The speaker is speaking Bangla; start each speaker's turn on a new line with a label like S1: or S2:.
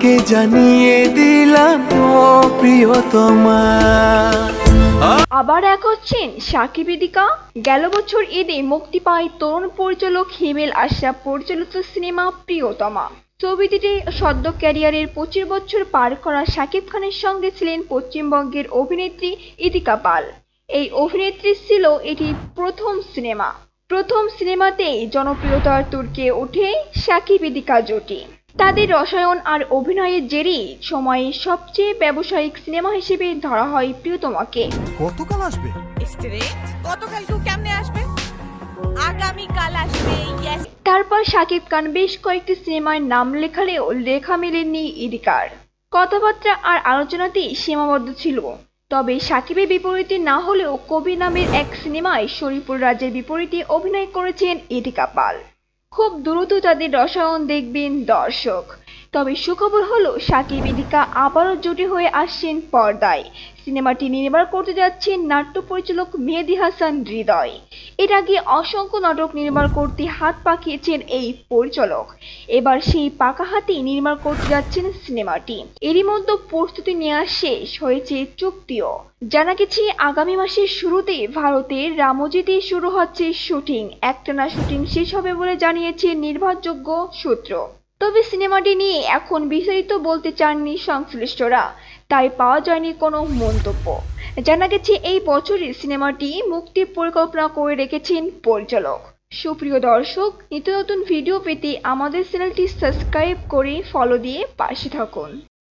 S1: তোমাকে জানিয়ে দিলাম প্রিয়তমা।
S2: আবার এক হচ্ছেন সাকিব ইদিকা। গেল বছর ঈদে মুক্তি পায় তরুণ পরিচালক হিমেল আশরাফ পরিচালিত সিনেমা প্রিয়তমা। ছবিটিতে সদ্য ক্যারিয়ারের পঁচিশ বছর পার করা শাকিব খানের সঙ্গে ছিলেন পশ্চিমবঙ্গের অভিনেত্রী ইদিকা পাল। এই অভিনেত্রী ছিল এটি প্রথম সিনেমা। প্রথম সিনেমাতেই জনপ্রিয়তার তুর্কে ওঠে সাকিব ইদিকা জুটি। তাদের রসায়ন আর অভিনয়ের জেরেই সময়ে সবচেয়ে ব্যবসায়িক সিনেমা হিসেবে ধরা হয় প্রিয়তমাকে।
S3: কতকাল আসবে?
S4: গতকাল কেউ কেমনে আসবে? আগামীকাল আসবে
S2: তারপর শাকিব খান বেশ কয়েকটি সিনেমায় নাম লেখালেও লেখা মেলেননি ইদিকার কথাবার্তা আর আলোচনাতেই সীমাবদ্ধ ছিল। তবে সাকিবের বিপরীতে না হলেও কবি নামের এক সিনেমায় শরীফুল রাজের বিপরীতে অভিনয় করেছেন ইদিকা পাল। খুব দ্রুত তাদের রসায়ন দেখবেন দর্শক। তবে সুখবর হলো সাকিব ইদিকা আবারও জুটি হয়ে আসছেন পর্দায়। সিনেমাটি নির্মাণ করতে যাচ্ছেন নাট্য পরিচালক মেহেদি হাসান হৃদয়। এর আগে অসংখ্য নাটক নির্মাণ করতে হাত পাকিয়েছেন এই পরিচালক। এবার সেই পাকা হাতেই নির্মাণ করতে যাচ্ছেন সিনেমাটি। এরই মধ্যে প্রস্তুতি নেওয়া শেষ হয়েছে চুক্তিও। জানা গেছে, আগামী মাসের শুরুতে ভারতের রামজিতে শুরু হচ্ছে শুটিং। একটানা শুটিং শেষ হবে বলে জানিয়েছে নির্ভরযোগ্য সূত্র। তবে সিনেমাটি নিয়ে এখন বিস্তারিত বলতে চাননি সংশ্লিষ্টরা, তাই পাওয়া যায়নি কোনো মন্তব্য। জানা গেছে, এই বছরই সিনেমাটি মুক্তির পরিকল্পনা করে রেখেছেন পরিচালক। সুপ্রিয় দর্শক, নিত্য নতুন ভিডিও পেতে আমাদের চ্যানেলটি সাবস্ক্রাইব করে ফলো দিয়ে পাশে থাকুন।